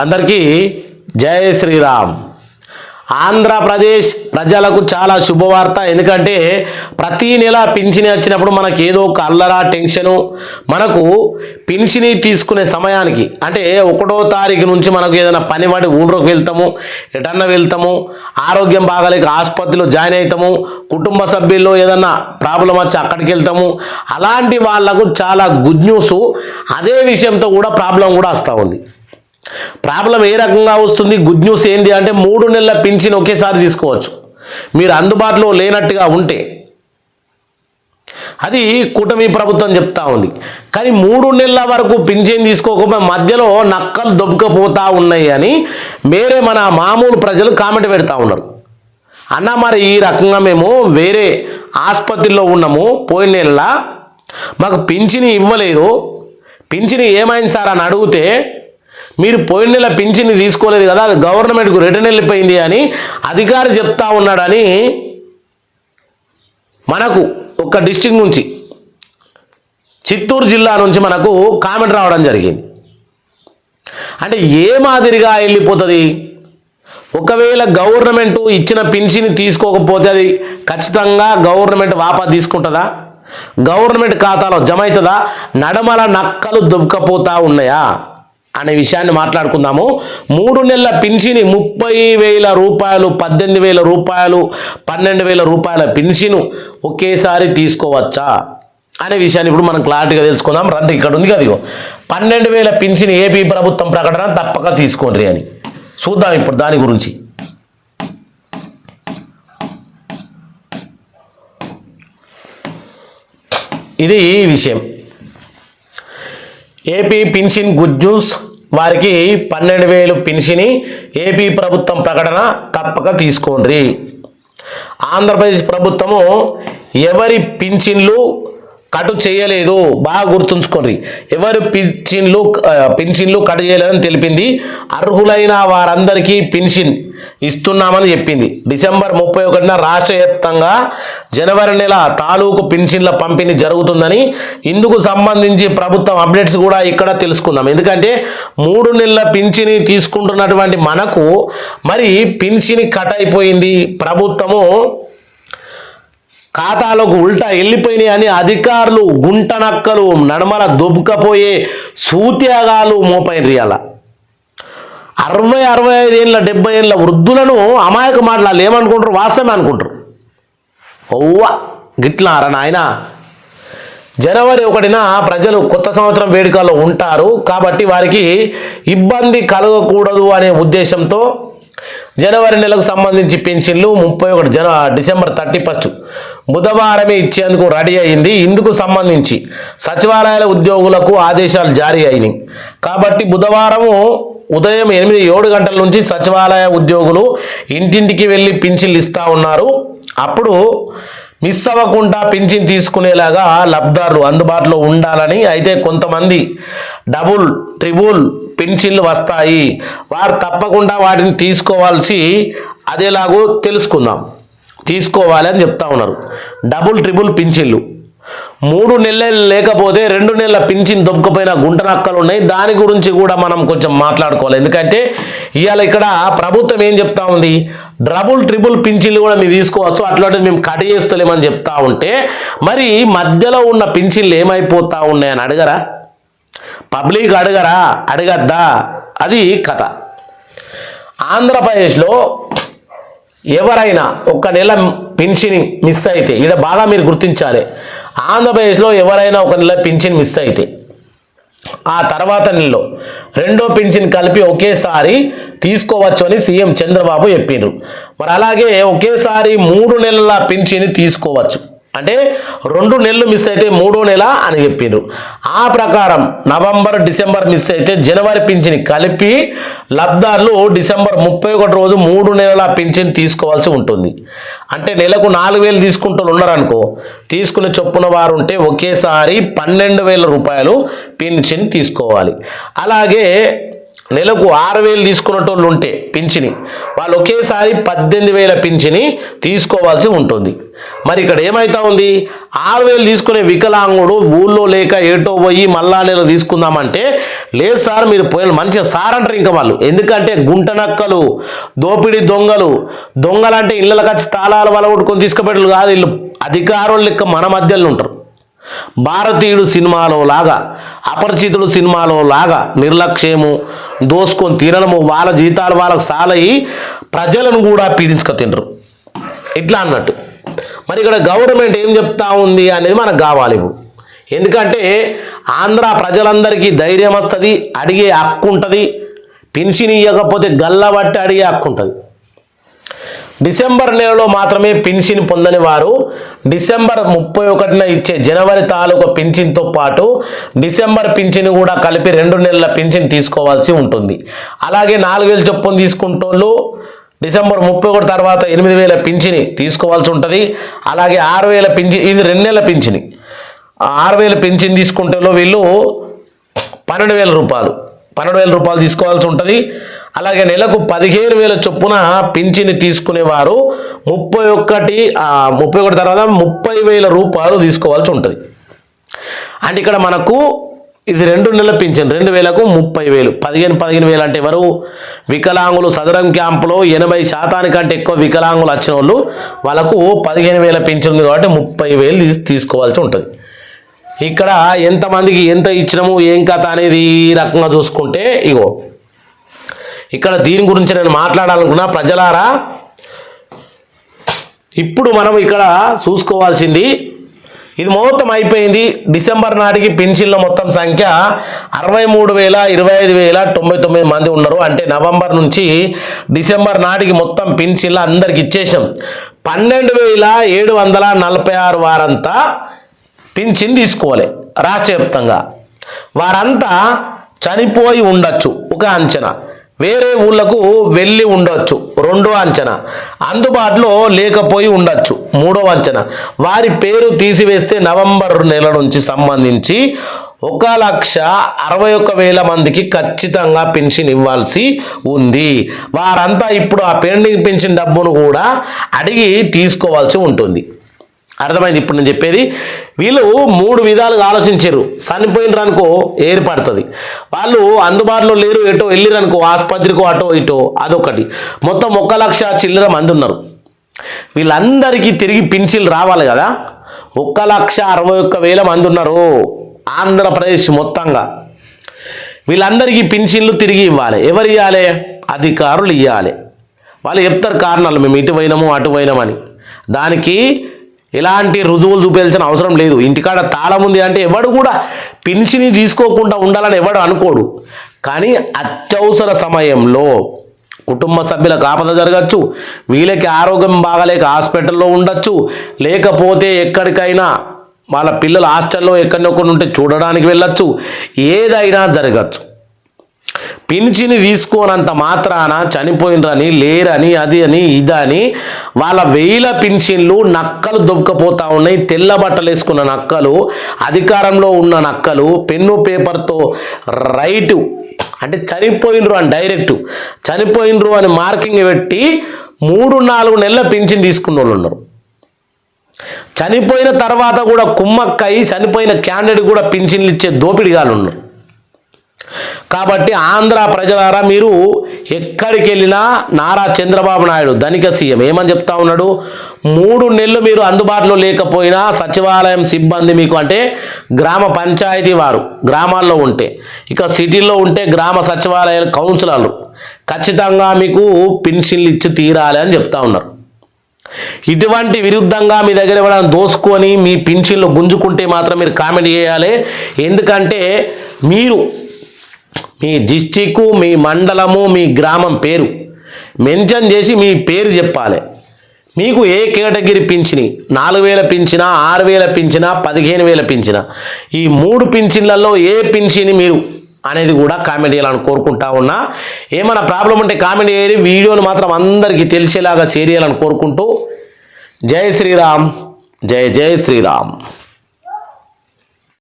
అందరికీ జై శ్రీరామ్. ఆంధ్రప్రదేశ్ ప్రజలకు చాలా శుభవార్త. ఎందుకంటే ప్రతి నెల పింఛని వచ్చినప్పుడు మనకి ఏదో ఒక అల్లరా టెన్షను మనకు పింఛని తీసుకునే సమయానికి అంటే ఒకటో తారీఖు నుంచి మనకు ఏదైనా పని పడి ఊళ్ళోకి వెళ్తాము ఎటన్నా వెళ్తాము ఆరోగ్యం బాగాలేక ఆసుపత్రిలో జాయిన్ అవుతాము కుటుంబ సభ్యుల్లో ఏదన్నా ప్రాబ్లం వచ్చి అక్కడికి వెళ్తాము అలాంటి వాళ్ళకు చాలా గుడ్ న్యూస్. అదే విషయంతో కూడా ప్రాబ్లం కూడా వస్తూ ఉంది. ప్రాబ్లం ఏ రకంగా వస్తుంది? గుడ్ న్యూస్ ఏంటి అంటే మూడు నెలల పింఛన్ ఒకేసారి తీసుకోవచ్చు. మీరు అందుబాటులో లేనట్టుగా ఉంటే. అది కూటమి ప్రభుత్వం చెప్తా ఉంది. కానీ మూడు నెలల వరకు పింఛన్ తీసుకోకపోయి మధ్యలో నక్కలు దొబ్బకపోతా ఉన్నాయి అని వేరే మన మామూలు ప్రజలు కామెంట్ పెడతా ఉన్నారు. అన్న మరి ఈ రకంగా మేము వేరే ఆసుపత్రిలో ఉన్నాము పోయిన నెల మాకు పింఛని ఇవ్వలేదు. పింఛని ఏమైంది సార్ అని అడిగితే మీరు పోయిన నెల పింఛని తీసుకోలేదు కదా అది గవర్నమెంట్కు రిటర్న్ వెళ్ళిపోయింది అని అధికారి చెప్తా ఉన్నాడని మనకు ఒక డిస్టిక్ నుంచి చిత్తూరు జిల్లా నుంచి మనకు కామెంట్ రావడం జరిగింది. అంటే ఏ మాదిరిగా వెళ్ళిపోతుంది? ఒకవేళ గవర్నమెంట్ ఇచ్చిన పింఛని తీసుకోకపోతే అది ఖచ్చితంగా గవర్నమెంట్ వాపా తీసుకుంటుందా? గవర్నమెంట్ ఖాతాలో జమ అవుతుందా? నడమల నక్కలు దుబ్బకపోతా ఉన్నాయా? అనే విషయాన్ని మాట్లాడుకుందాము. మూడు నెలల పింఛని ముప్పై వేల రూపాయలు పద్దెనిమిది వేల రూపాయలు పన్నెండు వేల రూపాయల పింఛను ఒకేసారి తీసుకోవచ్చా అనే విషయాన్ని ఇప్పుడు మనం క్లారిటీగా తెలుసుకుందాం. రద్దు ఇక్కడ ఉంది కదా పన్నెండు వేల పింఛన్ ఏపీ ప్రభుత్వం ప్రకటన తప్పక తీసుకోండి అని. చూద్దాం ఇప్పుడు దాని గురించి. ఇది విషయం. AP pension good news. వారికి పన్నెండు వేలు పెన్షని ఏపీ ప్రభుత్వం ప్రకటన తప్పక తీసుకోండి. ఆంధ్రప్రదేశ్ ప్రభుత్వము ఎవరి పింఛన్లు కటు చేయలేదు? బాగా గుర్తుంచుకోండి. ఎవరు పింఛన్లు ఆ, పింఛన్లు కటు చేయలేదని తెలిపింది. అర్హులైన వారందరికీ పింఛన్ ఇస్తున్నామని చెప్పింది. డిసెంబర్ ముప్పై ఒకటిన రాష్ట్ర వ్యాప్తంగా జనవరి నెల తాలూకు పింఛన్ల పంపిణీ జరుగుతుందని ఇందుకు సంబంధించి ప్రభుత్వం అప్డేట్స్ కూడా ఇక్కడ తెలుసుకుందాం. ఎందుకంటే మూడు నెలల పింఛని తీసుకుంటున్నటువంటి మనకు మరి పింఛని కట్ అయిపోయింది. ప్రభుత్వము ఖాతాలకు ఉల్టా వెళ్ళిపోయినాయి అని అధికారులు గుంటనక్కలు నడమల దుబ్బకపోయే సూత్యాగాలు మోపైన రియాల అరవై అరవై ఐదు ఏళ్ళ డెబ్బై ఏళ్ళ వృద్ధులను అమాయక మాటలు ఏమనుకుంటారు? వాస్తవమే అనుకుంటారు. ఒవ్వ గిట్లారా నాయన? జనవరి ఒకటిన ప్రజలు కొత్త సంవత్సరం వేడుకల్లో ఉంటారు కాబట్టి వారికి ఇబ్బంది కలగకూడదు అనే ఉద్దేశంతో జనవరి నెలకు సంబంధించి పెన్షన్లు ముప్పై ఒకటి జన డిసెంబర్ థర్టీ ఫస్ట్ బుధవారమే ఇచ్చేందుకు రెడీ అయింది. ఇందుకు సంబంధించి సచివాలయాల ఉద్యోగులకు ఆదేశాలు జారీ అయినాయి. కాబట్టి బుధవారము ఉదయం ఎనిమిది ఏడు గంటల నుంచి సచివాలయ ఉద్యోగులు ఇంటింటికి వెళ్ళి పింఛన్లు ఇస్తూ ఉన్నారు. అప్పుడు మిస్ అవ్వకుండా పింఛన్ తీసుకునేలాగా లబ్ధారులు అందుబాటులో ఉండాలని అయితే కొంతమంది డబుల్ ట్రిబుల్ పింఛన్లు వస్తాయి. వారు తప్పకుండా వాటిని తీసుకోవాల్సి అదేలాగో తెలుసుకుందాం. తీసుకోవాలి అని చెప్తా ఉన్నారు. డబుల్ ట్రిబుల్ పింఛన్లు. మూడు నెలలు లేకపోతే రెండు నెలల పింఛన్ దొబ్బకపోయిన గుంట నక్కలు ఉన్నాయి దాని గురించి కూడా మనం కొంచెం మాట్లాడుకోవాలి. ఎందుకంటే ఇవాళ ఇక్కడ ప్రభుత్వం ఏం చెప్తా ఉంది? డబుల్ ట్రిపుల్ పింఛన్లు కూడా మీరు తీసుకోవచ్చు. అట్లాంటి మేము కట్ చేస్తలేమని చెప్తా ఉంటే మరి మధ్యలో ఉన్న పింఛన్లు ఏమైపోతా ఉన్నాయని అడగరా? పబ్లిక్ అడగరా? అడగద్దా? అది కథ. ఆంధ్రప్రదేశ్లో ఎవరైనా ఒక నెల పెన్షన్ మిస్ అయితే ఇక్కడ బాగా మీరు గుర్తించాలి. ఆంధ్రప్రదేశ్లో ఎవరైనా ఒక నెల పెన్షన్ మిస్ అయితే ఆ తర్వాత నెలలో రెండో పింఛన్ కలిపి ఒకేసారి తీసుకోవచ్చు అని సీఎం చంద్రబాబు చెప్పిండ్రు మరి అలాగే ఒకేసారి మూడు నెలల పింఛన్ తీసుకోవచ్చు. అంటే రెండు నెలలు మిస్ అయితే మూడో నెల అని చెప్పిండ్రు. ఆ ప్రకారం నవంబర్ డిసెంబర్ మిస్ అయితే జనవరి పింఛన్ కలిపి లబ్ధారులు డిసెంబర్ ముప్పై ఒకటి రోజు మూడు నెలల పింఛన్ తీసుకోవాల్సి ఉంటుంది. అంటే నెలకు నాలుగు వేలు తీసుకుంటూ ఉన్నారనుకో తీసుకునే చొప్పున వారు ఉంటే ఒకేసారి పన్నెండు వేల రూపాయలు పింఛన్ తీసుకోవాలి. అలాగే నెలకు ఆరు వేలు తీసుకున్నటోళ్ళు ఉంటే పింఛని. వాళ్ళు ఒకేసారి పద్దెనిమిది వేల పింఛని తీసుకోవాల్సి ఉంటుంది. మరి ఇక్కడ ఏమైతా ఉంది? ఆరు వేలు తీసుకునే వికలాంగుడు ఊళ్ళో లేక ఏటో పోయి మళ్ళా నెల తీసుకుందామంటే లేదు సార్ మీరు పోయిన మంచిగా సార్ అంటారు ఇంకా వాళ్ళు. ఎందుకంటే గుంట నక్కలు దోపిడీ దొంగలు దొంగలంటే ఇళ్ళకి వచ్చి తాళాలు వల కొట్టుకొని తీసుకుపెట్టలు కాదు వీళ్ళు. అధికారులు లెక్క మన మధ్యలో ఉంటారు. భారతీయుడు సినిమాలో లాగా అపరిచితుడు సినిమాలో లాగా నిర్లక్ష్యము దోసుకొని తినడము వాళ్ళ జీతాలు వాళ్ళకి సాలయ్యి ప్రజలను కూడా పీడించుక తినరు ఇట్లా అన్నట్టు. మరి ఇక్కడ గవర్నమెంట్ ఏం చెప్తా ఉంది అనేది మనకు కావాలి ఇప్పుడు. ఎందుకంటే ఆంధ్ర ప్రజలందరికీ ధైర్యం వస్తుంది అడిగే హక్కు ఉంటుంది పెన్షన్ ఇవ్వకపోతే గల్లబట్టి అడిగే హక్కు ఉంటుంది. డిసెంబర్ నెలలో మాత్రమే పెన్షన్ పొందని వారు డిసెంబర్ ముప్పై ఒకటిన ఇచ్చే జనవరి తాలూకా పెన్షన్తో పాటు డిసెంబర్ పెన్షన్ కూడా కలిపి రెండు నెలల పెన్షన్ తీసుకోవాల్సి ఉంటుంది. అలాగే నాలుగు వేలు చొప్పున తీసుకుంటోళ్ళు డిసెంబర్ ముప్పై ఒకటి తర్వాత ఎనిమిది వేల పింఛని తీసుకోవాల్సి ఉంటుంది. అలాగే ఆరు వేల పింఛన్ ఇది రెండు నెలల పింఛని ఆరు వేల పింఛన్ తీసుకుంటే వీళ్ళు పన్నెండు వేల రూపాయలు పన్నెండు వేల రూపాయలు తీసుకోవాల్సి ఉంటుంది. అలాగే నెలకు పదిహేను వేల చొప్పున పింఛని తీసుకునేవారు. ముప్పై ఒక్కటి ముప్పై ఒకటి తర్వాత ముప్పై వేల రూపాయలు తీసుకోవాల్సి ఉంటుంది. అంటే ఇక్కడ మనకు ఇది రెండు నెలల పింఛన్ రెండు వేలకు ముప్పై వేలు. పదిహేను పదిహేను వేలు అంటే ఎవరు? వికలాంగులు సదరం క్యాంపులో ఎనభై శాతానికంటే ఎక్కువ వికలాంగులు వచ్చిన వాళ్ళు వాళ్ళకు పదిహేను వేల పింఛన్ ఉంది కాబట్టి ముప్పై వేలు తీసుకోవాల్సి ఉంటుంది. ఇక్కడ ఎంతమందికి ఎంత ఇచ్చినాము ఏం కథ అనేది ఈ రకంగా చూసుకుంటే ఇగో ఇక్కడ దీని గురించి నేను మాట్లాడాలనుకున్నా ప్రజలారా. ఇప్పుడు మనం ఇక్కడ చూసుకోవాల్సింది ఇది మొత్తం అయిపోయింది. డిసెంబర్ నాటికి పెన్షన్ల మొత్తం సంఖ్య అరవై మూడు వేల ఇరవై ఐదు వేల తొంభై తొమ్మిది మంది ఉన్నారు. అంటే నవంబర్ నుంచి డిసెంబర్ నాటికి మొత్తం పెన్షన్లు అందరికి ఇచ్చేసాం పన్నెండు వేల ఏడు వందల నలభై ఆరు వారంతా పింఛన్ తీసుకోవాలి రాష్ట్ర వారంతా చనిపోయి ఉండొచ్చు ఒక అంచనా. వేరే ఊళ్ళకు వెళ్ళి ఉండొచ్చు. రెండో అంచనా. అందుబాటులో లేకపోయి ఉండొచ్చు. మూడో అంచనా. వారి పేరు తీసివేస్తే నవంబర్ నెల నుంచి సంబంధించి ఒక లక్ష అరవై ఒక్క వేల మందికి ఖచ్చితంగా పెన్షన్ ఇవ్వాల్సి ఉంది. వారంతా ఇప్పుడు ఆ పెండింగ్ పెన్షన్ డబ్బును కూడా అడిగి తీసుకోవాల్సి ఉంటుంది. అర్థమైంది ఇప్పుడు నేను చెప్పేది. వీళ్ళు మూడు విధాలుగా ఆలోచించారు. చనిపోయినరనుకో ఏర్పడుతుంది. వాళ్ళు అందుబాటులో లేరు ఎటో వెళ్ళిరనుకో ఆసుపత్రికో అటో ఇటో అదొకటి. మొత్తం ఒక లక్ష చిల్లర మంది ఉన్నారు. వీళ్ళందరికీ తిరిగి పిన్సిల్ రావాలి కదా. ఒక్క లక్ష అరవై ఒక్క వేల మంది ఉన్నారు ఆంధ్రప్రదేశ్ మొత్తంగా. వీళ్ళందరికీ పెన్షన్లు తిరిగి ఇవ్వాలి. ఎవరు ఇవ్వాలి అధికారులు ఇవ్వాలి వాళ్ళు చెప్తారు కారణాలు. మేము ఇటు పోయినాము అటు పోయినామని. దానికి ఎలాంటి రుజువులు చూపించాల్సిన అవసరం లేదు. ఇంటికాడ తాళం ఉంది అంటే ఎవడు కూడా పెన్షన్ తీసుకోకుండా ఉండాలని ఎవడు అనుకోడు. కానీ అత్యవసర సమయంలో కుటుంబ సభ్యులకు ఆపద జరగచ్చు వీళ్ళకి ఆరోగ్యం బాగలేక హాస్పిటల్లో ఉండొచ్చు లేకపోతే ఎక్కడికైనా వాళ్ళ పిల్లలు హాస్టల్లో ఎక్కడొక్కడ ఉంటే చూడడానికి వెళ్ళొచ్చు ఏదైనా జరగచ్చు. పింఛని తీసుకోనంత మాత్రాన చనిపోయినరని లేరని అది అని ఇదని వాళ్ళ వేల పింఛన్లు నక్కలు దొబ్బకపోతా ఉన్నాయి. తెల్ల బట్టలు వేసుకున్న నక్కలు అధికారంలో ఉన్న నక్కలు పెన్ను పేపర్తో రైటు అంటే చనిపోయినరు అని డైరెక్ట్ చనిపోయినరు అని మార్కింగ్ పెట్టి మూడు నాలుగు నెలల పింఛన్ తీసుకున్న వాళ్ళు ఉన్నారు. చనిపోయిన తర్వాత కూడా కుమ్మక్కయి చనిపోయిన క్యాండిడేట్ కూడా పింఛన్లు ఇచ్చే దోపిడిగాలు ఉన్నారు. కాబట్టి ఆంధ్ర ప్రజలారా మీరు ఎక్కడికి వెళ్ళినా నారా చంద్రబాబు నాయుడు ధనిక సీఎం. ఏమని చెప్తా ఉన్నాడు? మూడు నెలలు మీరు అందుబాటులో లేకపోయినా సచివాలయం సిబ్బంది మీకు అంటే గ్రామ పంచాయతీ వారు గ్రామాల్లో ఉంటే ఇక సిటీల్లో ఉంటే గ్రామ సచివాలయ కౌన్సిలర్లు ఖచ్చితంగా మీకు పెన్షన్లు ఇచ్చి తీరాలి అని చెప్తా ఉన్నారు. ఇటువంటి విరుద్ధంగా మీ దగ్గర ఎవరైనా దోసుకొని మీ పింఛన్లు గుంజుకుంటే మాత్రం మీరు కామెంట్ చేయాలి. ఎందుకంటే మీరు మీ డిస్టిక్ మీ మండలము మీ గ్రామం పేరు మెన్షన్ చేసి మీ పేరు చెప్పాలి. మీకు ఏ కేటగిరీ పింఛని? నాలుగు వేల పింఛన ఆరు వేల పింఛన పదిహేను వేల పింఛన? ఈ మూడు పింఛన్లలో ఏ పింఛని మీరు అనేది కూడా కామెంట్ చేయాలని కోరుకుంటా ఉన్నా. ఏమైనా ప్రాబ్లం ఉంటే కామెంట్ చేయాలి వీడియోని మాత్రం అందరికీ తెలిసేలాగా షేర్ చేయాలని కోరుకుంటూ. జై శ్రీరామ్. జై జై శ్రీరామ్.